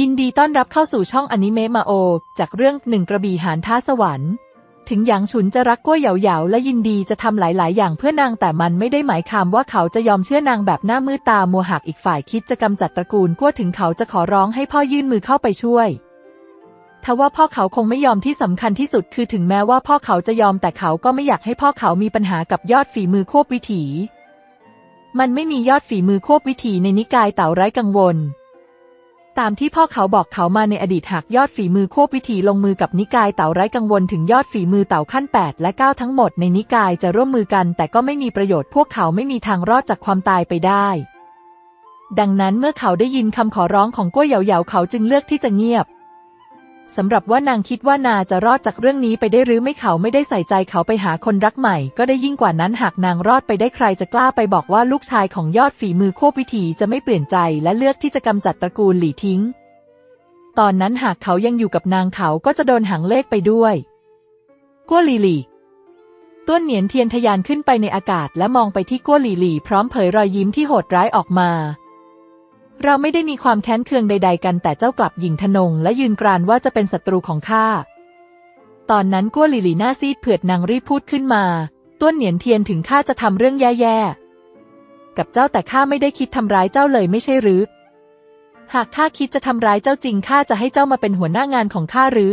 ยินดีต้อนรับเข้าสู่ช่องอนิเมะมาโอ จากเรื่องหนึ่งกระบี่หานท้าสวรรค์ ถึงหยางฉุนจะรักกั้วเหยาเหยาและยินดีจะทำหลาย ๆ อย่างเพื่อนางแต่มันไม่ได้หมายความว่าเขาจะยอมเชื่อนางแบบหน้ามืดตามัวหากอีกฝ่ายคิดจะกำจัดตระกูลกั้วถึงเขาจะขอร้องให้พ่อยื่นมือเข้าไปช่วยทว่าพ่อเขาคงไม่ยอมที่สำคัญที่สุดคือถึงแม้ว่าพ่อเขาจะยอมแต่เขาก็ไม่อยากให้พ่อเขามีปัญหากับยอดฝีมือควบวิถี มันไม่มียอดฝีมือควบวิถีในนิกายเต่าไร้กังวล ตามที่พ่อเขาบอกเขามาในอดีตหากยอดฝีมือควบวิถีลงมือกับนิกายเต่าไร้กังวลถึงยอดฝีมือเต่าขั้น 8 และ 9 ทั้งหมดในนิกายจะร่วมมือกันแต่ก็ไม่มีประโยชน์พวกเขาไม่มีทางรอดจากความตายไปได้ ดังนั้นเมื่อเขาได้ยินคำขอร้องของกั้วเหยาเหยาเขาจึงเลือกที่จะเงียบ สำหรับว่านางคิดว่านาจะรอดจากเรื่องนี้ไปได้หรือไม่เขาไม่ได้ใส่ใจเขาไปหาคนรักใหม่ ก็ได้ยิ่งกว่านั้นหากนางรอดไปได้ใครจะกล้าไปบอกว่าลูกชายของยอดฝีมือโคบวิถีจะไม่เปลี่ยนใจและเลือกที่จะกำจัดตระกูลหลี่ทิ้ง ตอนนั้นหากเขายังอยู่กับนางเขาก็จะโดนหังเลขไปด้วยกัวหลีหลี่ต้นเหนียนเทียนทยานขึ้นไปในอากาศและมองไปที่กัวหลีหลี่พร้อมเผยรอยยิ้มที่โหดร้ายออกมา เราไม่ได้มีความแค้นเคืองใด ๆ กันแต่เจ้ากลับหญิงทนง และยืนกรานว่าจะเป็นศัตรูของข้า ตอนนั้นกั้วหลีหลีหน้าซีดเผือดนางรีบพูดขึ้นมา ต้นเหนียนเทียนถึงข้าจะทำเรื่องแย่ๆ กับเจ้าแต่ข้าไม่ได้คิดทำร้ายเจ้าเลยไม่ใช่หรือ หากข้าคิดจะทำร้ายเจ้าจริงข้าจะให้เจ้ามาเป็นหัวหน้างานของข้าหรือ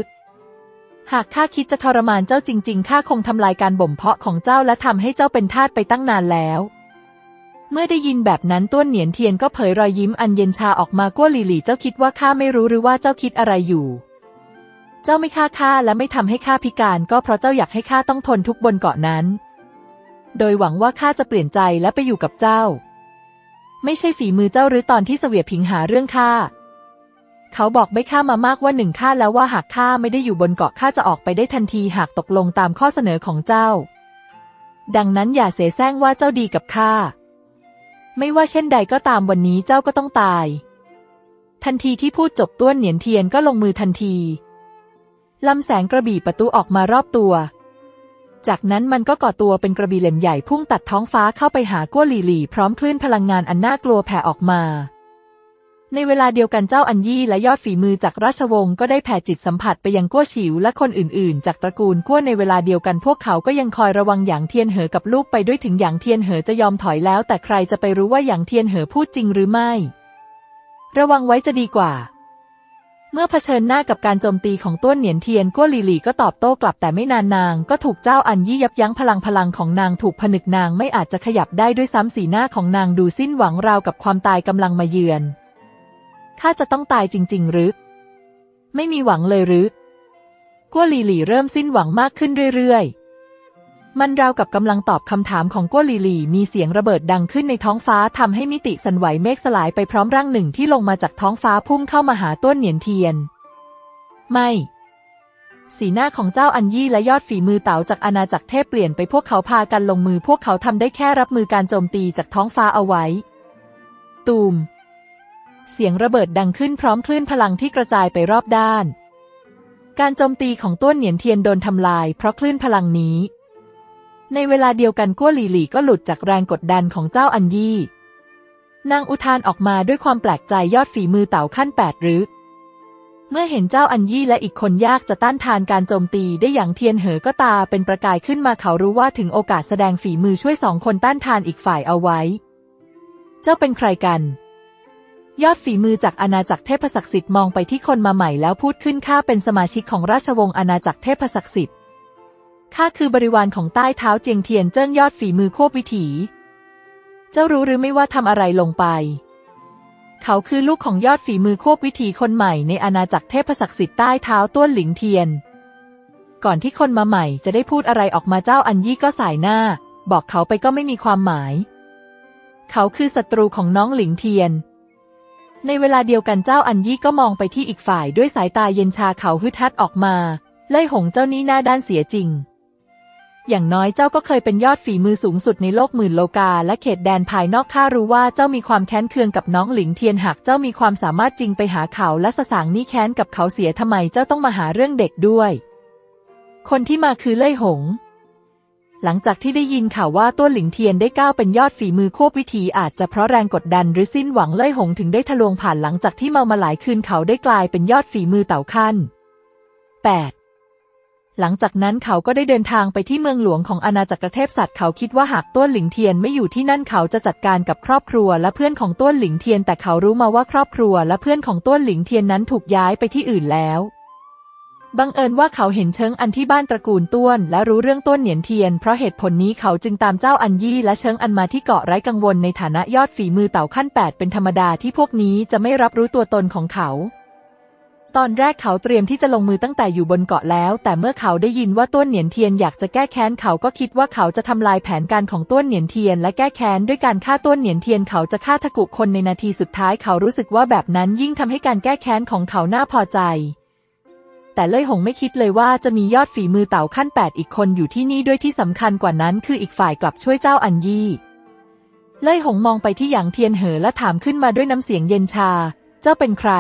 หากข้าคิดจะทรมานเจ้าจริง ๆข้าคงทำลายการบ่มเพาะของเจ้าและทำให้เจ้าเป็นทาสไปตั้งนานแล้ว เมื่อได้ยินแบบนั้นต้วนเหนียนเทียนก็เผยรอยยิ้มอันเย็นชาออกมากั้วหลี่หลี่เจ้าคิดว่าข้าไม่รู้หรือว่าเจ้าคิดอะไรอยู่ เจ้าไม่ฆ่าข้าและไม่ทำให้ข้าพิการก็เพราะเจ้าอยากให้ข้าต้องทนทุกบนเกาะนั้น โดยหวังว่าข้าจะเปลี่ยนใจและไปอยู่กับเจ้า ไม่ใช่ฝีมือเจ้าหรือตอนที่เสวียผิงหาเรื่องข้าเขาบอกไม่ข้ามามากว่าหนึ่งข้าแล้วว่าหากข้าไม่ได้อยู่บนเกาะข้าจะออกไปได้ทันทีหากตกลงตามข้อเสนอของเจ้า ดังนั้นอย่าเสแสร้งว่าเจ้าดีกับข้า ไม่ว่าเช่นใดก็ตามวันนี้เจ้าก็ต้องตาย ทันทีที่พูดจบต้วนเหนียนเทียนก็ลงมือทันทีลำแสงกระบี่ประตูออกมารอบตัว จากนั้นมันก็ก่อตัวเป็นกระบี่เหล่มใหญ่พุ่งตัดท้องฟ้าเข้าไปหากั้วหลี่หลี่พร้อมคลื่นพลังงานอันน่ากลัวแผ่ออกมา ในเวลาเดียวกันเจ้าอัญยี่และยอดฝีมือจากราชวงศ์ก็ได้แผ่จิตสัมผัสไปยังกั้วฉิวและคนอื่นๆ จากตระกูลกั้วในเวลาเดียวกันพวกเขาก็ยังคอยระวังหยางเทียนเหอกับลูกไปด้วยถึงหยางเทียนเหอจะยอมถอยแล้ว แต่ใครจะไปรู้ว่าหยางเทียนเหอพูดจริงหรือไม่ ระวังไว้จะดีกว่า เมื่อเผชิญหน้ากับการโจมตีของต้วนเหนียนเทียนกั้วหลี่หลี่ก็ตอบโต้กลับแต่ไม่นานนาง ก็ถูกเจ้าอันยี่ยับยั้งพลังพลังของนางถูกผนึกนางไม่อาจจะขยับได้ด้วยซ้ำสีหน้าของนางดูสิ้นหวังราวกับความตายกำลังมาเยือน ข้าจะต้องตายจริง ๆ หรือ ไม่มีหวังเลยหรือกัวหลีหลี่เริ่มสิ้นหวังมากขึ้นเรื่อยๆ มันราวกับกำลังตอบคำถามของกัวหลีหลี่มีเสียงระเบิดดังขึ้นในท้องฟ้าทำให้มิติสันไหวเมฆสลายไปพร้อมร่างหนึ่งที่ลงมาจากท้องฟ้าพุ่งเข้ามาหาต้นเหนียนเทียน ไม่ สีหน้าของเจ้าอัญยี่และยอดฝีมือเต๋าจากอาณาจักรเทพเปลี่ยนไปพวกเขาพากันลงมือพวกเขาทำได้แค่รับมือการโจมตีจากท้องฟ้าเอาไว้ ตูม เสียงระเบิดดังขึ้นพร้อมคลื่นพลังที่กระจายไปรอบด้าน การโจมตีของต้วนเหนียนเทียนโดนทำลายเพราะคลื่นพลังนี้ ในเวลาเดียวกันกั้วหลี่หลี่ก็หลุดจากแรงกดดันของเจ้าอันยี่ นางอุทานออกมาด้วยความแปลกใจยอดฝีมือเต่าขั้นแปดรือเมื่อเห็นเจ้าอันยี่และอีกคนยากจะต้านทานการโจมตีได้อย่างเทียนเหอก็ตาเป็นประกายขึ้นมาเขารู้ว่าถึงโอกาสแสดงฝีมือช่วยสองคนต้านทานอีกฝ่ายเอาไว้ เจ้าเป็นใครกัน ยอดฝีมือจากอาณาจักรเทพศักดิ์สิทธิ์มองไปที่คนมาใหม่แล้วพูดขึ้นข้าเป็นสมาชิกของราชวงศ์อาณาจักรเทพศักดิ์สิทธิ์ข้าคือบริวารของใต้เท้าเจียงเทียนเจิ้งยอดฝีมือโคบวิถี เจ้ารู้หรือไม่ว่าทำอะไรลงไป เขาคือลูกของยอดฝีมือโคบวิถีคนใหม่ในอาณาจักรเทพศักดิ์สิทธิ์ใต้เท้าต้วนหลิงเทียน ก่อนที่คนมาใหม่จะได้พูดอะไรออกมาเจ้าอันยี่ก็สายหน้า บอกเขาไปก็ไม่มีความหมาย เขาคือศัตรูของน้องหลิงเทียน ในเวลาเดียวกันเจ้าอันยี่ก็มองไปที่อีกฝ่ายด้วยสายตาเย็นชาเขาฮึดฮัดออกมาไล่หงเจ้านี้หน้าด้านเสียจริง อย่างน้อยเจ้าก็เคยเป็นยอดฝีมือสูงสุดในโลกหมื่นโลกา และเขตแดนภายนอกข้ารู้ว่าเจ้ามีความแค้นเคืองกับน้องหลิงเทียนหากเจ้ามีความสามารถจริงไปหาเขาและสสางนี่แค้นกับเขาเสียทำไมเจ้าต้องมาหาเรื่องเด็กด้วย คนที่มาคือเล่ยหง หลังจากที่ได้ยินข่าวว่าต้วนหลิงเทียนได้ก้าวเป็นยอดฝีมือควบวิธีอาจจะเพราะแรงกดดันหรือสิ้นหวังเล่ยหงถึงได้ทะลวงผ่านหลังจากที่เมามาหลายคืนเขาได้กลายเป็นยอดฝีมือเต่าขั้น 8. หลังจากนั้นเขาก็ได้เดินทางไปที่เมืองหลวงของอาณาจักรเทพสัตว์เขาคิดว่าหากต้วนหลิงเทียนไม่อยู่ที่นั่นเขาจะจัดการกับครอบครัวและเพื่อนของต้วนหลิงเทียนแต่เขารู้มาว่าครอบครัวและเพื่อนของต้วนหลิงเทียนนั้นถูกย้ายไปที่อื่นแล้ว บังเอิญว่าเขาเห็นเชิงอันที่บ้านตระกูลต้วน และรู้เรื่องต้วนเหนียนเทียน เพราะเหตุผลนี้เขาจึงตามเจ้าอันยี่และเชิงอันมาที่เกาะไร้กังวลในฐานะยอดฝีมือเต่าขั้นแปดเป็นธรรมดาที่พวกนี้จะไม่รับรู้ตัวตนของเขาตอนแรกเขาเตรียมที่จะลงมือตั้งแต่อยู่บนเกาะแล้ว แต่เมื่อเขาได้ยินว่าต้นเหนียนเทียนอยากจะแก้แค้นเขาก็คิดว่าเขาจะทำลายแผนการของต้นเหนียนเทียน และแก้แค้นด้วยการฆ่าต้นเหนียนเทียนเขาจะฆ่าทกุคนในนาทีสุดท้ายเขารู้สึกว่าแบบนั้นยิ่งทำให้การแก้แค้นของเขาน่าพอใจ แต่เล่ยหงไม่คิดเลยว่าจะมียอดฝีมือเต่าขั้นแปดอีกคนอยู่ที่นี่ด้วยที่สำคัญกว่านั้นคืออีกฝ่ายกลับช่วยเจ้าอันยี่ เล่ยหงมองไปที่หยางเทียนเหอและถามขึ้นมาด้วยน้ำเสียงเย็นชา เจ้าเป็นใคร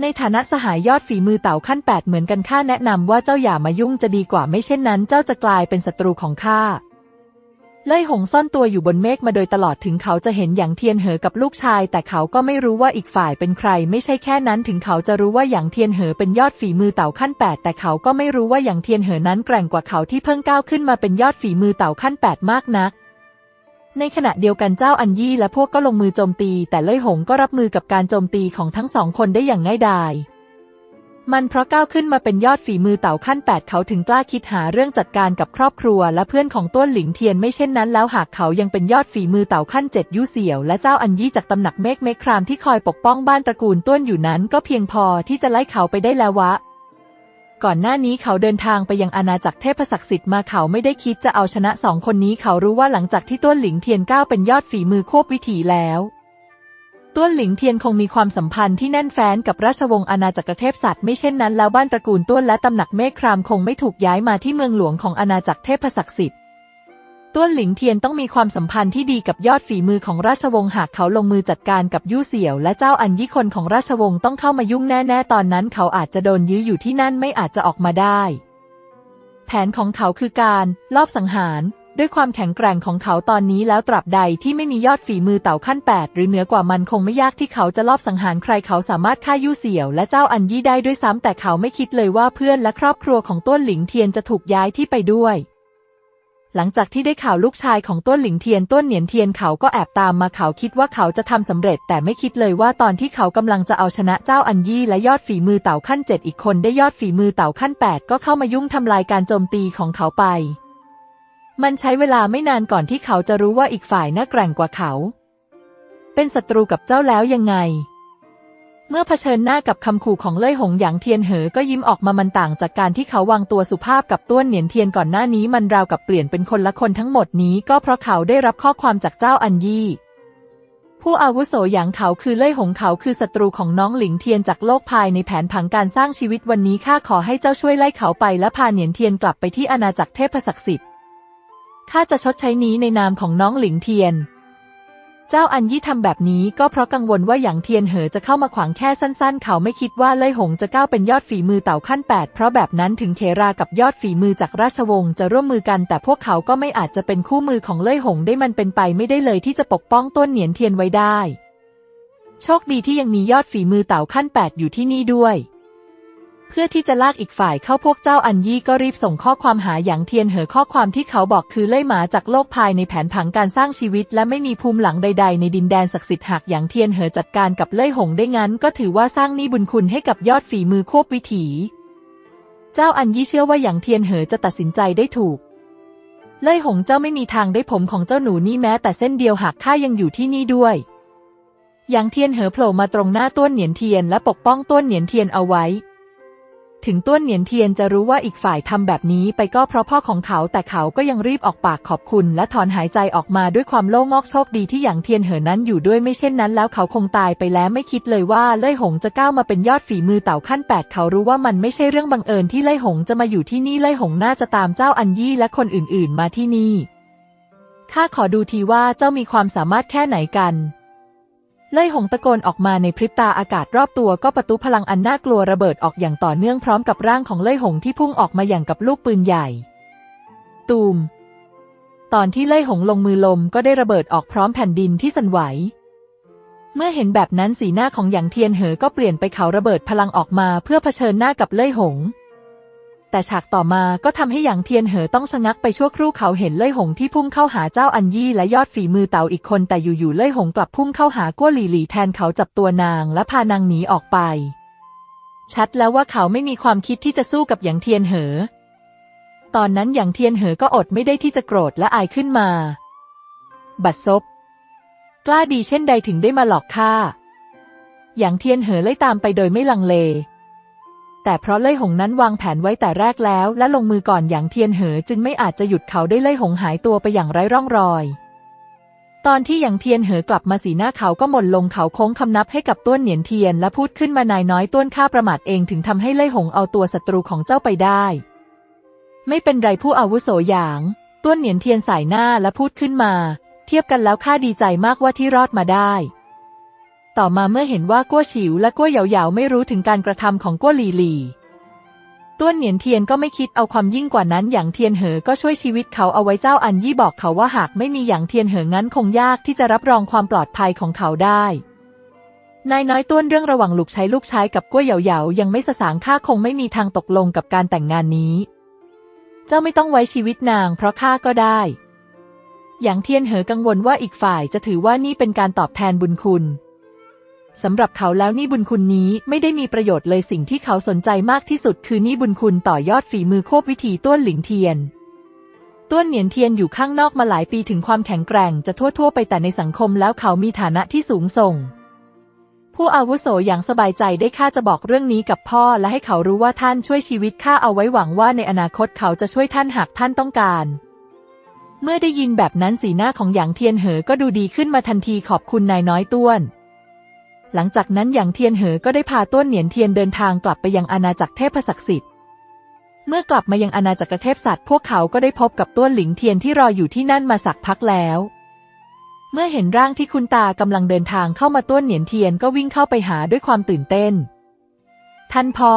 ในฐานะสหายยอดฝีมือเต่าขั้นแปดเหมือนกันข้าแนะนำว่าเจ้าอย่ามายุ่งจะดีกว่าไม่เช่นนั้น เจ้าจะกลายเป็นศัตรูของข้า เล่ยหงซ่อนตัวอยู่บนเมฆมาโดยตลอดถึงเขาจะเห็นหยางเทียนเหอกับลูกชาย แต่เขาก็ไม่รู้ว่าอีกฝ่ายเป็นใคร ไม่ใช่แค่นั้นถึงเขาจะรู้ว่าหยางเทียนเหอเป็นยอดฝีมือเต่าขั้นแปดแต่เขาก็ไม่รู้ว่าหยางเทียนเหอนั้นแกร่งกว่าเขาที่เพิ่งก้าวขึ้นมาเป็นยอดฝีมือเต่าขั้นแปดมากนัก ในขณะเดียวกันเจ้าอันยี่และพวกก็ลงมือโจมตี แต่เล่ยหงก็รับมือกับการโจมตีของทั้งสองคนได้อย่างง่ายดาย มันเพราะก้าวขึ้นมาเป็นยอดฝีมือเต่าขั้นแปดเขาถึงกล้าคิดหาเรื่องจัดการกับครอบครัว และเพื่อนของต้วนหลิงเทียนไม่เช่นนั้นแล้วหากเขายังเป็นยอดฝีมือเต่าขั้นเจ็ดยู่เสี่ยว และเจ้าอันยี่จากตำหนักเมฆเมฆครามที่คอยปกป้องบ้านตระกูลต้วนอยู่นั้น ก็เพียงพอที่จะไล่เขาไปได้แล้ววะ ก่อนหน้านี้เขาเดินทางไปยังอาณาจักรเทพศักดิ์สิทธิ์มาเขาไม่ได้คิดจะเอาชนะสองคนนี้เขารู้ว่าหลังจากที่ต้วนหลิงเทียนก้าวเป็นยอดฝีมือควบวิถีแล้ว ต้วนหลิงเทียนคงมีความสัมพันธ์ที่แน่นแฟ้นกับราชวงศ์อาณาจักรเทพสัตว์ไม่เช่นนั้นแล้วบ้านตระกูลต้วนและตำหนักเมฆครามคงไม่ถูกย้ายมาที่เมืองหลวงของอาณาจักรเทพศักดิ์สิทธิ์ต้วนหลิงเทียนต้องมีความสัมพันธ์ที่ดีกับยอดฝีมือของราชวงศ์หากเขาลงมือจัดการกับยู่เสี่ยว และเจ้าอันยี่คนของราชวงศ์ต้องเข้ามายุ่งแน่ๆตอนนั้นเขาอาจจะโดนยื้ออยู่ที่นั่นไม่อาจจะออกมาได้ แผนของเขาคือการลอบสังหาร ด้วยความแข็งแกร่งของเขาตอนนี้แล้วตราบใดที่ไม่มียอดฝีมือเต่าขั้นแปดหรือเหนือกว่ามันคงไม่ยากที่เขาจะลอบสังหารใครเขาสามารถฆ่ายู่เสี่ยวและเจ้าอันยี่ได้ด้วยซ้ำแต่เขาไม่คิดเลยว่าเพื่อนและครอบครัวของต้นหลิงเทียนจะถูกย้ายที่ไปด้วยหลังจากที่ได้ข่าวลูกชายของต้นหลิงเทียนต้นเหนียนเทียนเขาก็แอบตามมาเขาคิดว่าเขาจะทำสำเร็จ แต่ไม่คิดเลยว่าตอนที่เขากำลังจะเอาชนะเจ้าอันยี่และยอดฝีมือเต่าขั้นเจ็ดอีกคนได้ยอดฝีมือเต่าขั้นแปดก็เข้ามายุ่งทำลายการโจมตีของเขาไป มันใช้เวลาไม่นานก่อนที่เขาจะรู้ว่าอีกฝ่ายน่าแกร่งกว่าเขา เป็นศัตรูกับเจ้าแล้วยังไง เมื่อเผชิญหน้ากับคำขู่ของเล่ยหงหยางเทียนเหอ ก็ยิ้มออกมามันต่างจากการที่เขาวางตัวสุภาพกับต้วนเหนียนเทียนก่อนหน้านี้มันราวกับเปลี่ยนเป็นคนละคนทั้งหมดนี้ก็เพราะเขาได้รับข้อความจากเจ้าอันยี่ผู้อาวุโสหยางเขาคือเล่ยหงเขาคือศัตรูของน้องหลิงเทียนจากโลกภายในแผนผังการสร้างชีวิตวันนี้ข้าขอให้เจ้าช่วยไล่เขาไปและพาเหนียนเทียนกลับไปที่อาณาจักรเทพศักดิ์สิทธิ์ ข้าจะชดใช้นี้ในนามของน้องหลิงเทียน เจ้าอันยี่ทำแบบนี้ก็เพราะกังวลว่าหยางเทียนเหอจะเข้ามาขวางแค่สั้น ๆ เขาไม่คิดว่าเล่ยหงจะก้าวเป็นยอดฝีมือเต่าขั้นแปดเพราะแบบนั้นถึงเทรากับยอดฝีมือจากราชวงศ์จะร่วมมือกัน แต่พวกเขาก็ไม่อาจจะเป็นคู่มือของเล่ยหงได้มันเป็นไปไม่ได้เลยที่จะปกป้องต้นเหนียนเทียนไว้ได้ โชคดีที่ยังมียอดฝีมือเต่าขั้นแปดอยู่ที่นี่ด้วย เพื่อที่จะลากอีกฝ่ายเข้าพวกเจ้าอันยี่ก็รีบส่งข้อความหาหยางเทียนเหอข้อความที่เขาบอกคือเล่ยหมาจากโลกภายในแผนผังการสร้างชีวิต และไม่มีภูมิหลังใด ๆ ในดินแดนศักดิ์สิทธิ์หากหยางเทียนเหอจัดการกับเล่ยหงได้งั้น ก็ถือว่าสร้างนี้บุญคุณให้กับยอดฝีมือควบวิถี เจ้าอันยี่เชื่อว่าหยางเทียนเหอจะตัดสินใจได้ถูกเล่ยหงเจ้าไม่มีทางได้ผมของเจ้าหนูนี่แม้แต่เส้นเดียวหากข้ายังอยู่ที่นี่ด้วยหยางเทียนเหอโผล่มาตรงหน้าต้วนเหนียนเทียนและปกป้องต้วนเหนียนเทียนเอาไว้ ถึงต้วนเหนียนเทียนจะรู้ว่าอีกฝ่ายทำแบบนี้ไปก็เพราะพ่อของเขาแต่เขาก็ยังรีบออกปากขอบคุณ และถอนหายใจออกมาด้วยความโล่งอกโชคดีที่หยางเทียนเหอนั้นอยู่ด้วยไม่เช่นนั้น แล้วเขาคงตายไปแล้วไม่คิดเลยว่าเล่ยหงจะก้าวมาเป็นยอดฝีมือเต่าขั้นแปดเขารู้ว่ามันไม่ใช่เรื่องบังเอิญที่เล่ยหงจะมาอยู่ที่นี่เล่ยหงน่าจะตามเจ้าอันยี่และคนอื่น ๆ มาที่นี่ข้าขอดูทีว่าเจ้ามีความสามารถแค่ไหนกัน เล่ยหงตะโกนออกมาในพริบตาอากาศรอบตัวก็ประตูพลังอันน่ากลัวระเบิดออกอย่างต่อเนื่องพร้อมกับร่างของเล่ยหงที่พุ่งออกมาอย่างกับลูกปืนใหญ่ ตูม ตอนที่เล่ยหงลงมือลมก็ได้ระเบิดออกพร้อมแผ่นดินที่สั่นไหว เมื่อเห็นแบบนั้นสีหน้าของหยางเทียนเหอก็เปลี่ยนไปเขาระเบิดพลังออกมาเพื่อเผชิญหน้ากับเล่ยหง แต่ฉากต่อมาก็ทำให้หยางเทียนเหอต้องชะงักไปชั่วครู่เขาเห็นเล่ยหงที่พุ่งเข้าหาเจ้าอันยี่และยอดฝีมือเต่าอีกคนแต่อยู่ๆเล่ยหงกลับพุ่งเข้าหากั้วหลี่หลี่แทนเขาจับตัวนางและพานางหนีออกไป ชัดแล้วว่าเขาไม่มีความคิดที่จะสู้กับหยางเทียนเหอ ตอนนั้นหยางเทียนเหอก็อดไม่ได้ที่จะโกรธและอายขึ้นมา บัดซบ กล้าดีเช่นใดถึงได้มาหลอกข้าหยางเทียนเหอไล่ตามไปโดยไม่ลังเล แต่เพราะเล่ยหงนั้นวางแผนไว้แต่แรกแล้ว และลงมือก่อนหยางเทียนเหอ จึงไม่อาจจะหยุดเขาได้เล่ยหงหายตัวไปอย่างไร้ร่องรอย ตอนที่หยางเทียนเหอกลับมาสีหน้าเขาก็หม่นลงเขาโค้งคำนับให้กับต้วนเหนียนเทียนและพูดขึ้นมานายน้อยต้วนข้าประมาทเองถึงทำให้เล่ยหงเอาตัวศัตรูของเจ้าไปได้ ไม่เป็นไรผู้อาวุโสหยาง ต้วนเหนียนเทียนสายหน้าและพูดขึ้นมา เทียบกันแล้วข้าดีใจมากว่าที่รอดมาได้ ต่อมาเมื่อเห็นว่ากั้วฉิวและกั้วเหยาเหยาไม่รู้ถึงการกระทำของกั้วหลีหลีต้วนเหนียนเทียนก็ไม่คิดเอาความยิ่งกว่านั้นอย่างเทียนเหอก็ช่วยชีวิตเขาเอาไว้เจ้าอันยี่บอกเขาว่าหากไม่มีอย่างเทียนเหองั้นคงยากที่จะรับรองความปลอดภัยของเขาได้นายน้อยต้วนเรื่องระหว่างลูกใช้ลูกใช้กับกั้วเหยาเหยายังไม่สสางข้าคงไม่มีทางตกลงกับการแต่งงานนี้ เจ้าไม่ต้องไว้ชีวิตนางเพราะข้าก็ได้ อย่างเทียนเหอกังวลว่าอีกฝ่ายจะถือว่านี่เป็นการตอบแทนบุญคุณ สำหรับเขาแล้วนี่บุญคุณนี้ไม่ได้มีประโยชน์เลยสิ่งที่เขาสนใจมากที่สุด คือนี่บุญคุณต่อยอดฝีมือโคบวิธีต้วนหลิงเทียนต้วนเหนียนเทียนอยู่ข้างนอกมาหลายปีถึงความแข็งแกร่งจะทั่วๆ ไปแต่ในสังคมแล้วเขามีฐานะที่สูงส่ง ผู้อาวุโสอย่างสบายใจได้ข้าจะบอกเรื่องนี้กับพ่อและให้เขารู้ว่าท่านช่วยชีวิตข้าเอาไว้หวังว่าในอนาคตเขาจะช่วยท่านหากท่านต้องการเมื่อได้ยินแบบนั้นสีหน้าของหยางเทียนเหอก็ดูดีขึ้นมาทันทีขอบคุณนายน้อยต้วน หลังจากนั้นอย่างเทียนเหอก็ได้พาต้วนเหนียนเทียนเดินทางกลับไปยังอาณาจักรเทพศักดิ์สิทธิ์ เมื่อกลับมายังอาณาจักรเทพสัตว์พวกเขาก็ได้พบกับต้วนหลิงเทียนที่รออยู่ที่นั่นมาสักพักแล้ว เมื่อเห็นร่างที่คุณตากำลังเดินทางเข้ามาต้วนเหนียนเทียนก็วิ่งเข้าไปหาด้วยความตื่นเต้น ท่านพ่อ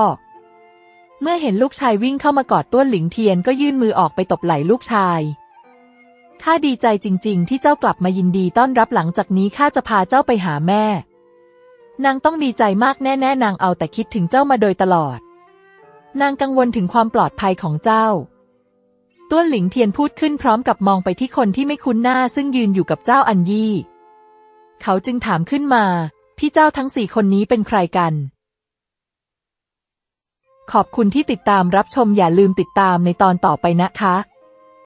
เมื่อเห็นลูกชายวิ่งเข้ามากอดต้วนหลิงเทียนก็ยื่นมือออกไปตบไหล่ลูกชายข้าดีใจจริง ๆ ที่เจ้ากลับมายินดีต้อนรับหลังจากนี้ข้าจะพาเจ้าไปหาแม่ นางต้องดีใจมากแน่ๆนางเอาแต่คิดถึงเจ้ามาโดยตลอด นางกังวลถึงความปลอดภัยของเจ้า ต้วนหลิงเทียนพูดขึ้นพร้อมกับมองไปที่คนที่ไม่คุ้นหน้าซึ่งยืนอยู่กับเจ้าอันยี่ เขาจึงถามขึ้นมา พี่เจ้าทั้งสี่คนนี้เป็นใครกัน ขอบคุณที่ติดตามรับชมอย่าลืมติดตามในตอนต่อไปนะคะ